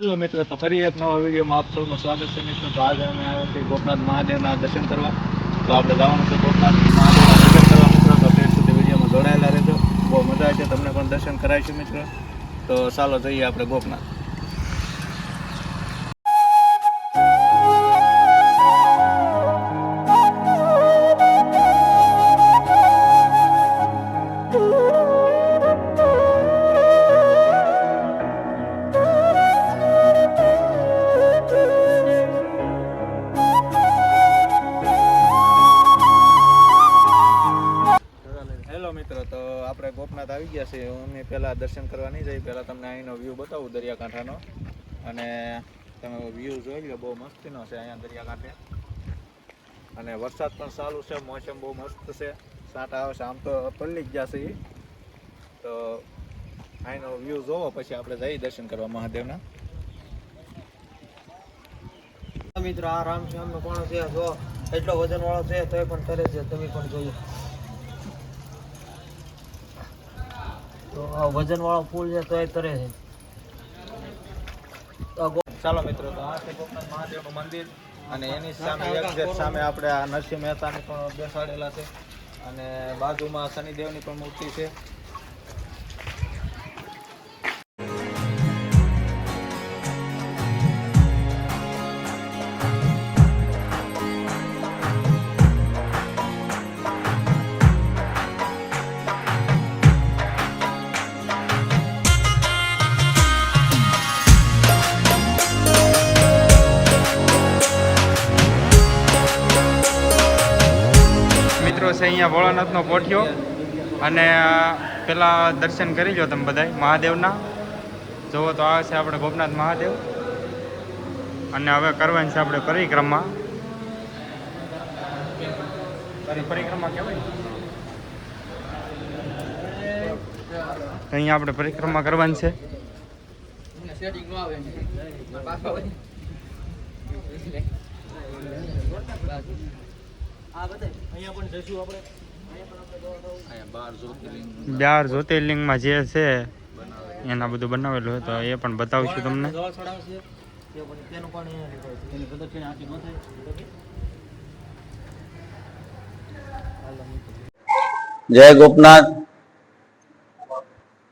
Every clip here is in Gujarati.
હેલો મિત્રો, તો ફરી એક નવા વિડીયોમાં આપ સૌનું સ્વાગત છે મિત્રો. તો આજે અમે આવ્યા છીએ ગોપનાથ મહાદેવના દર્શન કરવા. તો આપણે જવાનું છે ગોપનાથ મહાદેવના દર્શન કરવા મિત્રો. તો તે સુધી વિડીયોમાં જોડાયેલા રહેજો. બહુ મજા આવે છે. તમને પણ દર્શન કરાવીશું મિત્રો. તો ચાલો જઈએ આપણે ગોપનાથ. ગયા અમે પહેલાં દર્શન કરવા નહીં જઈએ. પહેલાં તમને અહીંનો વ્યૂ બતાવું, દરિયાકાંઠાનો. અને તમે વ્યૂ જોઈ લો, બહુ મસ્તીનો છે અહીંયા દરિયાકાંઠે. અને વરસાદ પણ સારું છે, મોસમ બહુ મસ્ત છે. સાંટા આવે છે, આમ તો પલ્લી જ છે ઈ. તો અહીંનો વ્યૂ જોવો, પછી આપણે જઈએ દર્શન કરવા મહાદેવના. મિત્રો આ છે નો કોણ છે? જો, એટલો વજન વાળો છે, તોય પણ કરે છે, તમે પણ જોઈએ. તો આ વજન વાળો ફૂલ છે તોય તરે છે. તો ચાલો મિત્રો, તો આ છે ગોપનાથ મહાદેવનું મંદિર અને એની સામે એક્ઝેક્ટ સામે આપણે આ નરસિંહ મહેતાની પણ બેસાડેલા છે અને બાજુમાં શનિદેવની પણ મૂર્તિ છે. છે અહીંયા ભોળાનાથનો કોઠિયો. અને પેલા દર્શન કરી લો તમે બધાય મહાદેવના. જુઓ તો આ છે આપણે ગોપનાથ મહાદેવ. અને હવે કરવાની છે આપણે પરિક્રમા. પરિક્રમા કહેવાય અહીંયા આપણે પરિક્રમા કરવાની છે. બાર જ્યોતિર્લિંગમાં જે છે એના બધું બનાવેલું હોય તો એ પણ બતાવશું તમને. જય ગોપનાથ.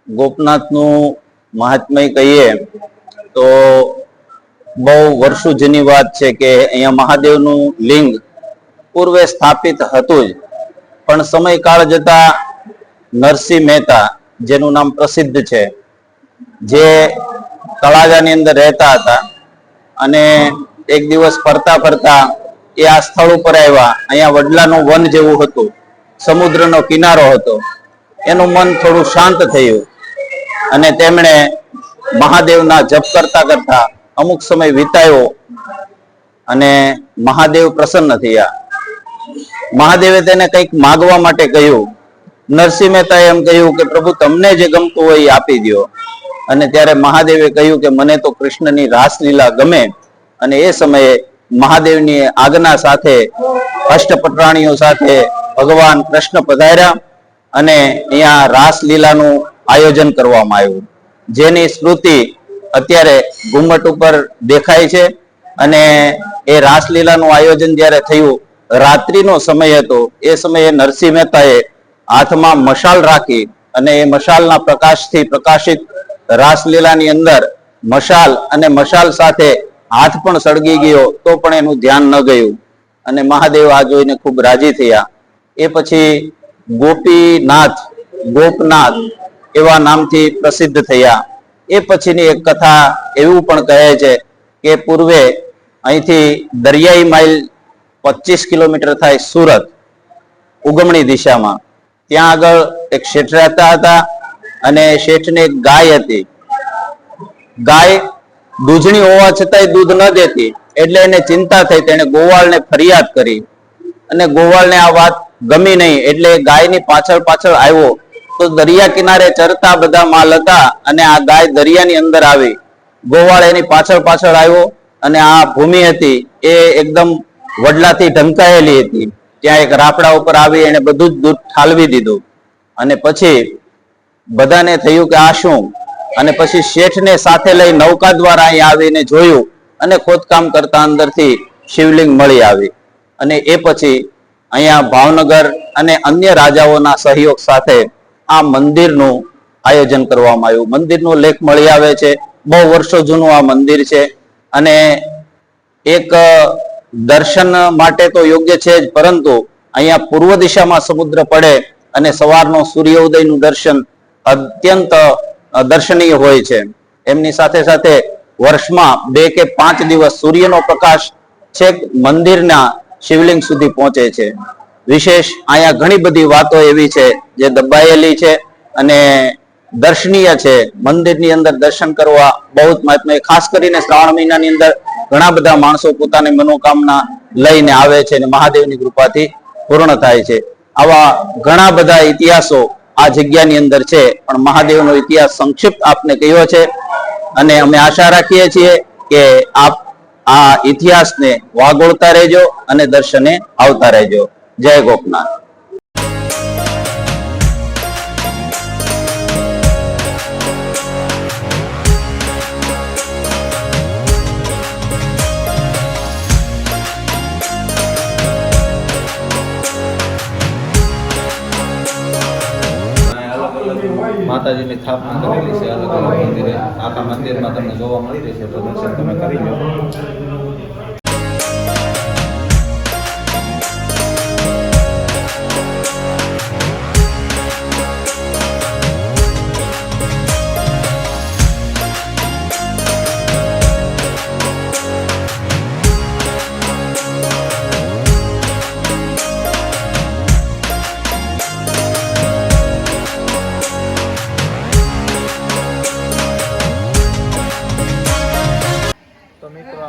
ગોપનાથનું મહાત્મય કહીએ તો બહુ વર્ષો જૂની વાત છે કે અહીંયા મહાદેવનું લિંગ પૂર્વે સ્થાપિત હતું જ. પણ સમયકાળ જતા નરસિંહ મહેતા, જેનું નામ પ્રસિદ્ધ છે, જે તળાજાની અંદર રહેતા હતા અને એક દિવસ ફરતા ફરતા એ આ સ્થળ ઉપર આવ્યા. અહીંયા વડલાનું વન જેવું હતું. સમુદ્રનો કિનારો હતો. એનું મન થોડું શાંત થયું અને તેમણે મહાદેવના જપ કરતા કરતા અમુક સમય વિતાયો અને મહાદેવ પ્રસન્ન થયા. મહાદેવે તેને કંઈક માગવા માટે કહ્યું. નરસિંહ મહેતાએ એમ કહ્યું કે, પ્રભુ, તમને જે ગમતું હોય એ આપી દો અને ત્યારે મહાદેવે કહ્યું કે, મને તો કૃષ્ણની રાસલીલા ગમે. અને એ સમયે મહાદેવની આજ્ઞા સાથે, અષ્ટપટરાણીઓ સાથે ભગવાન કૃષ્ણ પધાર્યા અને અહીંયા રાસલીલાનું આયોજન કરવામાં આવ્યું. જેની સ્મૃતિ અત્યારે ઘુમ્મટ ઉપર દેખાય છે અને એ રાસલીલાનું આયોજન જ્યારે થયું રાત્રિનો સમય હતો. એ સમયે નરસિંહ મહેતાએ હાથમાં મશાલ રાખી અને એ મશાલના પ્રકાશથી પ્રકાશિત રાસલીલાની અંદર મશાલ અને મશાલ સાથે હાથ પણ સળગી ગયો તો પણ એનું ધ્યાન ન ગયું. અને મહાદેવ આ જોઈને ખૂબ રાજી થયા. એ પછી ગોપીનાથ, ગોપનાથ એવા નામથી પ્રસિદ્ધ થયા. એ પછીની એક કથા એવું પણ કહે છે કે પૂર્વે અહીંથી દરિયાઈ માઇલ પચીસ કિલોમીટર થાય સુરત, ઉગમણી દિશામાં. ત્યાં આગળ એક શેઠ રહેતા હતા અને શેઠને એક ગાય હતી. ગાય દૂધણી હોવા છતાંય દૂધ ન દેતી, એટલે એને ચિંતા થઈ, તેણે ગોવાળને ફરિયાદ કરી. અને ગોવાળને આ વાત ગમી નહીં, એટલે ગાયની પાછળ પાછળ આવ્યો. તો દરિયા કિનારે ચરતા બધા માલ હતા અને આ ગાય દરિયાની અંદર આવી. ગોવાળ એની પાછળ પાછળ આવ્યો અને આ ભૂમિ હતી, એ એકદમ વડલાથી ઢંકાયેલી હતી. ત્યાં એક રાફડા ઉપર આવી એને બધું જ દૂધ ઠાલવી દીધું. અને પછી બધાને થયું કે આ શું? અને પછી શેઠને સાથે લઈ નૌકા દ્વારા અહીં આવીને જોયું અને ખોદકામ કરતા અંદરથી શિવલિંગ મળી આવી. અને એ પછી અહીંયા ભાવનગર અને અન્ય રાજાઓના સહયોગ સાથે આ મંદિરનું આયોજન કરવામાં આવ્યું. મંદિરનો લેખ મળી આવે છે. બહુ વર્ષો જૂનું આ મંદિર છે. અને એક દર્શન માટે તો યોગ્ય છે જ, પરંતુ અહીંયા પૂર્વ દિશામાં સમુદ્ર પડે અને સવારનો સૂર્ય ઉદયનું દર્શન અત્યંત દર્શનીય હોય છે. એમની સાથે સાથે વર્ષમાં બે કે પાંચ દિવસ સૂર્યનો પ્રકાશ છેક મંદિરના શિવલિંગ સુધી પહોંચે છે. વિશેષ અહીંયા ઘણી બધી વાતો એવી છે જે દબાયેલી છે અને દર્શનીય છે. મંદિરની અંદર દર્શન કરવા બહુ જ મહાત્મય ખાસ કરીને શ્રાવણ મહિનાની અંદર ઘણા બધા માણસો પોતાની મનોકામના લઈને આવે છે અને મહાદેવની કૃપાથી પૂર્ણ થાય છે. આવા ઘણા બધા ઇતિહાસો આ જગ્યાની અંદર છે, પણ મહાદેવનો ઇતિહાસ સંક્ષિપ્ત આપને કહ્યો છે અને અમે આશા રાખીએ છીએ કે આપ આ ઇતિહાસને વાગોળતા રહેજો અને દર્શને આવતા રહેજો. જય ગોપનાથ. માતાજીની સ્થાપના કરેલી છે અલગ અલગ મંદિરે આખા મંદિરમાં તમને જોવા મળી રહેશે તો દર્શન તમે કરી લો.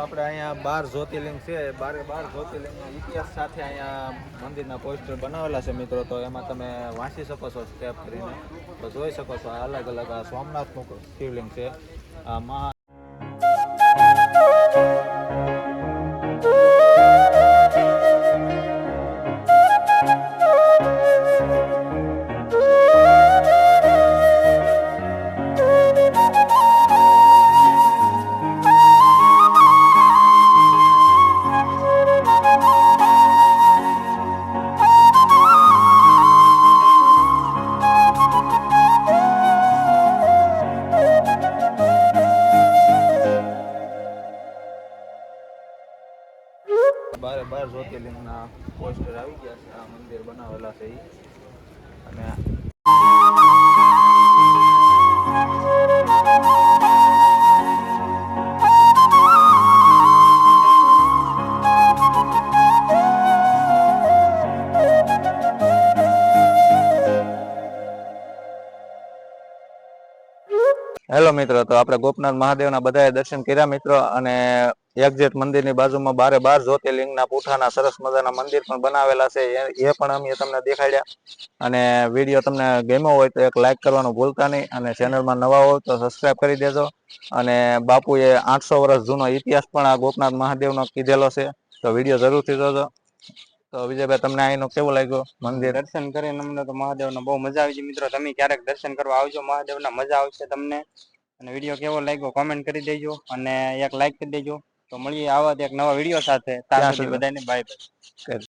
આપણે અહીંયા બાર જ્યોતિર્લિંગ છે. બારે બાર જ્યોતિર્લિંગના ઇતિહાસ સાથે અહીંયા મંદિરના પોસ્ટર બનાવેલા છે મિત્રો. તો એમાં તમે વાંચી શકો છો સ્ટેપ કરીને. તો જોઈ શકો છો અલગ અલગ આ સોમનાથનું શિવલિંગ છે. આ મહા પોસ્ટર આવી ગયા છે આ મંદિર બનાવેલા છે. અને હેલો મિત્રો, તો આપણે ગોપનાથ મહાદેવના બધાએ દર્શન કર્યા મિત્રો, અને એક્ઝેક્ટ મંદિરની બાજુમાં બારે બાર જ્યોતિર્લિંગના પૂઠાના સરસ મજાના મંદિર પણ બનાવેલા છે. એ પણ અમે તમને દેખાડ્યા. અને વીડિયો તમને ગમ્યો હોય તો એક લાઇક કરવાનું ભૂલતા નહીં અને ચેનલમાં નવા હોય તો સબસ્ક્રાઇબ કરી દેજો. અને બાપુએ આઠસો વર્ષ જૂનો ઇતિહાસ પણ આ ગોપનાથ મહાદેવનો કીધેલો છે. તો વીડિયો જરૂરથી જોજો. તો વિજયભાઈ, તમને અહીંનો કેવું લાગ્યો મંદિર? દર્શન કરીને અમને તો મહાદેવનો બહુ મજા આવી છે. મિત્રો, તમે ક્યારેક દર્શન કરવા આવજો. મહાદેવના મજા આવશે તમને. અને વીડિયો કેવો લાગ્યો કોમેન્ટ કરી દેજો અને એક લાઇક કરી દેજો. તો મળીએ આવા જ એક નવા વીડિયો સાથે. ત્યાં સુધી. બધાને બાય બાય